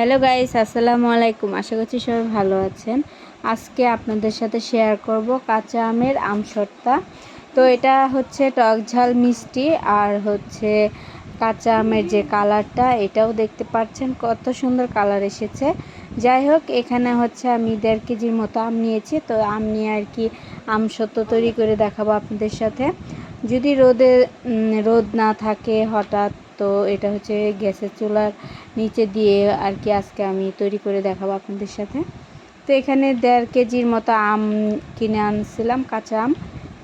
Hello guys আসসালামু আলাইকুম আশা করছি সবাই ভালো আছেন। আজকে আপনাদের সাথে শেয়ার করব কাঁচা আমের আমসত্তা তো এটা হচ্ছে টক ঝাল মিষ্টি আর হচ্ছে কাঁচা আমের যে কালারটা, এটাও দেখতে পাচ্ছেন কত সুন্দর কালার এসেছে। যাই হোক, এখানে হচ্ছে আমি দেড় কেজির মতো আম নিয়েছি। তো আম নিয়ে আর কি আমসত্ব তৈরি করে দেখাবো আপনাদের সাথে। যদি রোদে রোদ না থাকে হঠাৎ, তো এটা হচ্ছে গ্যাসের চুলার নিচে দিয়ে আর কি আজকে আমি তৈরি করে দেখাবো আপনাদের সাথে। তো এখানে দেড় কেজির মতো আম কিনে আনছিলাম, কাঁচা আম।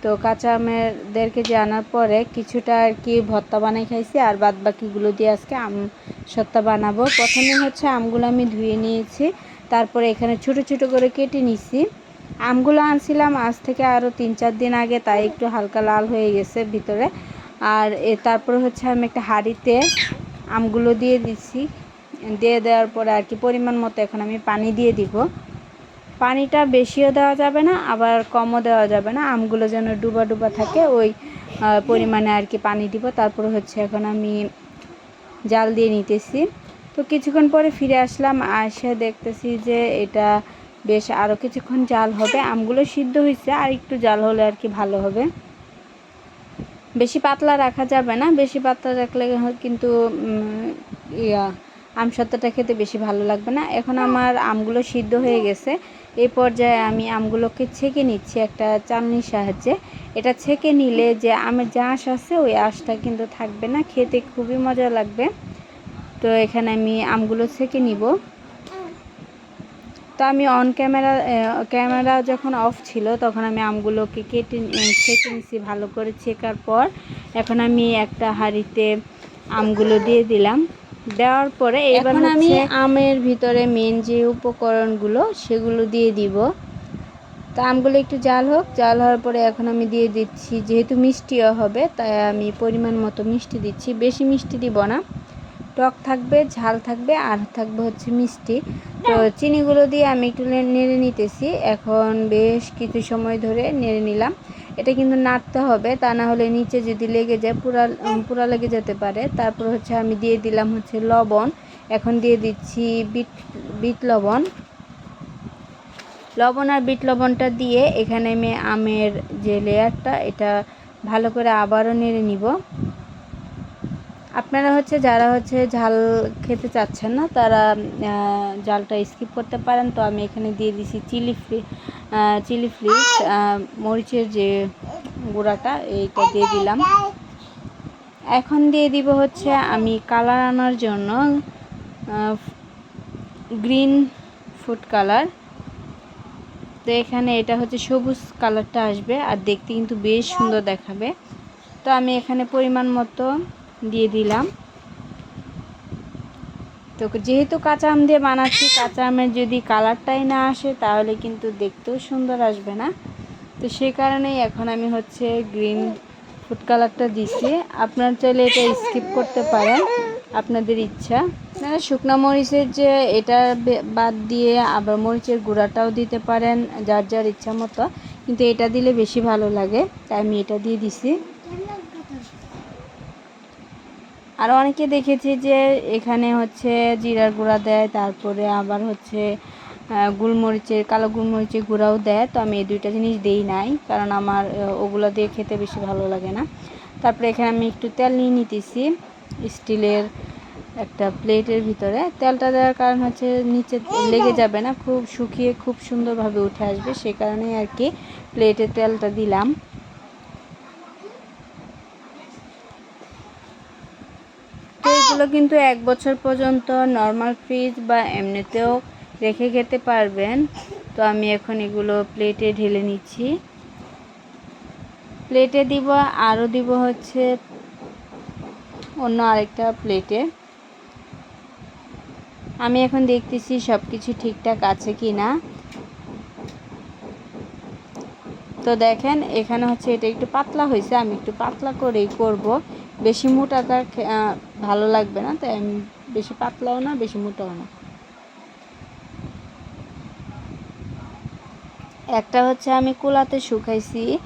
তো কাঁচা আমের দেড় কেজি আনার পরে কিছুটা আর কি ভর্তা বানাই খাইছি আর বাদ বাকিগুলো দিয়ে আজকে আম সত্তা বানাবো। প্রথমে হচ্ছে আমগুলো আমি ধুয়ে নিয়েছি, তারপরে এখানে ছোট ছোট করে কেটে নিছি। আমগুলো আনছিলাম আজ থেকে আরও তিন চার দিন আগে, তাই একটু হালকা লাল হয়ে গেছে ভিতরে। আর এ তারপরে হচ্ছে আমি একটা হাঁড়িতে আমগুলো দিয়ে দিচ্ছি দিয়ে দেওয়ার পরে আর কি পরিমাণ মতো এখন আমি পানি দিয়ে দিব। পানিটা বেশিও দেওয়া যাবে না, আবার কমও দেওয়া যাবে না। আমগুলো যেন ডুবা ডুবা থাকে, ওই পরিমাণে আর কি পানি দিব। তারপর হচ্ছে এখন আমি জাল দিয়ে নিতেছি। তো কিছুক্ষণ পরে ফিরে আসলাম, আসে দেখতেছি যে এটা বেশ আরও কিছুক্ষণ জাল হবে। আমগুলো সিদ্ধ হয়েছে আর একটু জাল হলে আর কি ভালো হবে। বেশি পাতলা রাখা যাবে না, বেশি পাতলা রাখলে কিন্তু ইয়া আম সত্ত্বটা খেতে বেশি ভালো লাগবে না। এখন আমার আমগুলো সিদ্ধ হয়ে গেছে। এই পর্যায়ে আমি আমগুলোকে ছেঁকে নিচ্ছি একটা চালনির সাহায্যে। এটা ছেঁকে নিলে যে আমের যে আঁশ আছে, ওই আঁশটা কিন্তু থাকবে না। খেতে খুবই মজা লাগবে। তো এখানে আমি আমগুলো ছেঁকে নিব। তো আমি অন ক্যামেরা ক্যামেরা যখন অফ ছিল, তখন আমি আমগুলোকে কেটে ছেঁকে নিছি ভালো করে। ছেঁকার পর এখন আমি একটা হাঁড়িতে আমগুলো দিয়ে দিলাম। দেওয়ার পরে এখন আমি আমের ভিতরে মেন যে উপকরণগুলো সেগুলো দিয়ে দিব। তা আমগুলো একটু জাল হোক জাল হওয়ার পরে এখন আমি দিয়ে দিচ্ছি যেহেতু মিষ্টিও হবে তাই আমি পরিমাণ মতো মিষ্টি দিচ্ছি। বেশি মিষ্টি দিব না। টক থাকবে ঝাল থাকবে আর থাকবে হচ্ছে মিষ্টি। তো চিনিগুলো দিয়ে আমি একটু নেড়ে নিতেছি। এখন বেশ কিছু সময় ধরে নেড়ে নিলাম। এটা কিন্তু নাড়তে হবে, তা না হলে নিচে যদি লেগে যায়, পুরা পুরা লেগে যেতে পারে। তারপর হচ্ছে আমি দিয়ে দিলাম হচ্ছে লবণ। এখন দিয়ে দিচ্ছি বিট বিট লবণ। লবণ আর বিট লবণটা দিয়ে এখানে আমি আমের যে লেয়ারটা এটা ভালো করে আবারও নেড়ে নিব। আপনারা হচ্ছে যারা হচ্ছে ঝাল খেতে চাচ্ছেন না, তারা ঝালটা স্কিপ করতে পারেন। তো আমি এখানে দিয়ে দিছি চিলি ফ্রি চিলি ফ্লিক্স মরিচের যে গুঁড়াটা, এইটা দিয়ে দিলাম। এখন দিয়ে দিব হচ্ছে আমি কালার আনার জন্য গ্রিন ফুড কালার তো এখানে এটা হচ্ছে সবুজ কালারটা আসবে, আর দেখতে কিন্তু বেশ সুন্দর দেখাবে। তো আমি এখানে পরিমাণ মতো দিয়ে দিলাম। তো যেহেতু কাঁচা আম দিয়ে বানাচ্ছি, কাঁচা আমের যদি কালারটাই না আসে, তাহলে কিন্তু দেখতেও সুন্দর আসবে না। তো সেই কারণেই এখন আমি হচ্ছে গ্রিন ফুড কালারটা দিছি আপনার চাইলে এটা স্কিপ করতে পারেন, আপনাদের ইচ্ছা। আপনারা শুকনো মরিচের যে এটা বাদ দিয়ে আবার মরিচের গুঁড়াটাও দিতে পারেন, যার যার ইচ্ছা মতো। কিন্তু এটা দিলে বেশি ভালো লাগে, তাই আমি এটা দিয়ে দিছি। আর অনেকে দেখেছি যে এখানে হচ্ছে জিরার গুঁড়া দেয়, তারপরে আবার হচ্ছে গোলমরিচের, কালো গোলমরিচের গুঁড়াও দেয়। তো আমি এই দুইটা জিনিস দেই নাই, কারণ আমার ওগুলো দিয়ে খেতে বেশি ভালো লাগে না। তারপরে এখানে আমি একটু তেল নিয়ে নিতেছি, স্টিলের একটা প্লেটের ভিতরে। তেলটা দেওয়ার কারণ হচ্ছে নিচে লেগে যাবে না, খুব শুকিয়ে খুব সুন্দরভাবে উঠে আসবে, সে কারণেই আর কি প্লেটে তেলটা দিলাম তো এগুলো কিন্তু এক বছর পর্যন্ত নর্মাল ফ্রিজ বা এমনিতেও রেখে খেতে পারবেন। তো আমি এখন এগুলো প্লেটে ঢেলে নিচ্ছি। প্লেটে দিব আরও দিব হচ্ছে অন্য আরেকটা প্লেটে আমি এখন দেখতেছি সব কিছু ঠিকঠাক আছে কি না তো দেখেন, এখানে হচ্ছে এটা একটু পাতলা হয়েছে, আমি একটু পাতলা করেই করব। বেশি মোটাটা খে- ভালো লাগবে না, তাই আমি বেশি পাতলাও না, বেশি মোটাও না। একটা হচ্ছে আমি কুলাতে শুকাইছি,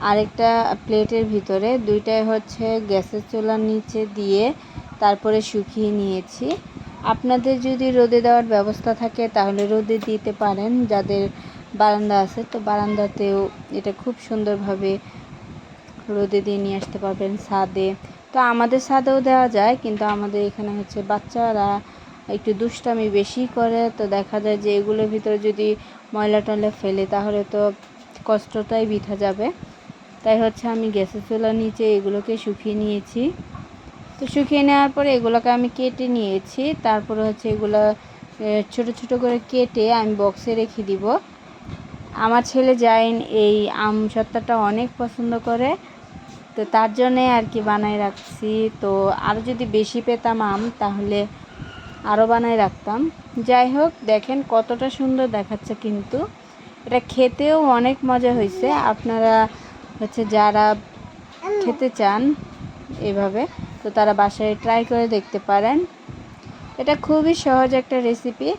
আরেকটা প্লেটের ভিতরে, দুইটাই হচ্ছে গ্যাসের চুলার নিচে দিয়ে তারপরে শুকিয়ে নিয়েছি। আপনাদের যদি রোদে দেওয়ার ব্যবস্থা থাকে, তাহলে রোদে দিতে পারেন, যাদের বারান্দা আছে, তো বারান্দাতেও এটা খুব সুন্দরভাবে রোদে দিয়ে নিয়ে আসতে পারবেন, ছাদে। তো আমাদের ছাদেও দেওয়া যায়, কিন্তু আমাদের এখানে হচ্ছে বাচ্চারা একটু দুষ্টামি বেশি করে। তো দেখা যায় যে এগুলোর ভিতরে যদি ময়লা টয়লা ফেলে, তাহলে তো কষ্টটাই বৃথা যাবে। তাই হচ্ছে আমি গ্যাসের চুলার নিচে এগুলোকে শুকিয়ে নিয়েছি। তো শুকিয়ে নেওয়ার পরে এগুলোকে আমি কেটে নিয়েছি। তারপরে হচ্ছে এগুলো ছোট ছোট করে কেটে আমি বক্সে রেখে দিব। আমার ছেলে জাইন এই আম সত্তাটা অনেক পছন্দ করে। তো তার জন্যে আর কি বানাই রাখছি। তো আরও যদি বেশি পেতাম আম, তাহলে আরও বানাই রাখতাম। যাই হোক, দেখেন কতটা সুন্দর দেখাচ্ছে কিন্তু। এটা খেতেও অনেক মজা হয়েছে। আপনারা হচ্ছে যারা খেতে চান এভাবে, তো তারা বাসায় ট্রাই করে দেখতে পারেন। এটা খুবই সহজ একটা রেসিপি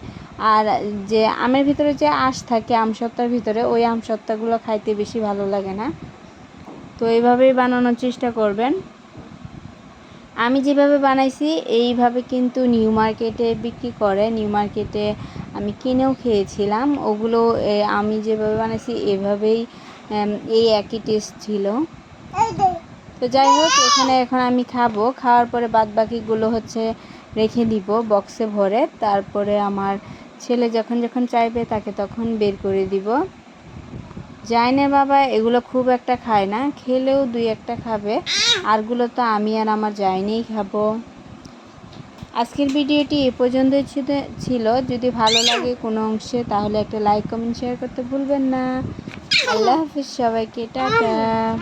আর যে আমের ভিতরে যে আঁশ থাকে আমসত্তার ভিতরে, ওই আমসত্তাগুলো খাইতে বেশি ভালো লাগে না। তো এইভাবেই বানানোর চেষ্টা করবেন। আমি যেভাবে বানাইছি, এইভাবে কিন্তু নিউ মার্কেটে বিক্রি করে। নিউ মার্কেটে আমি কিনেও খেয়েছিলাম। ওগুলো আমি যেভাবে বানাইছি, এভাবেই এই একই টেস্ট ছিল। তো যাই হোক, এখানে এখন আমি খাব। খাওয়ার পরে বাদ বাকিগুলো হচ্ছে রেখে দিব বক্সে ভরে। তারপরে আমার ছেলে যখন যখন চাইবে, তাকে তখন বের করে দিব। জাইনের বাবা এগুলো খুব একটা খায় না, খেলেও দুই একটা খাবে। আরগুলো তো আমি আর আমার জাইনেই খাব। আজকের ভিডিওটি এ পর্যন্ত ছিল- ছিল। যদি ভালো লাগে কোনো অংশে, তাহলে একটা লাইক কমেন্ট শেয়ার করতে ভুলবেন না। আল্লাহ হাফিজ সবাইকে, টাটা।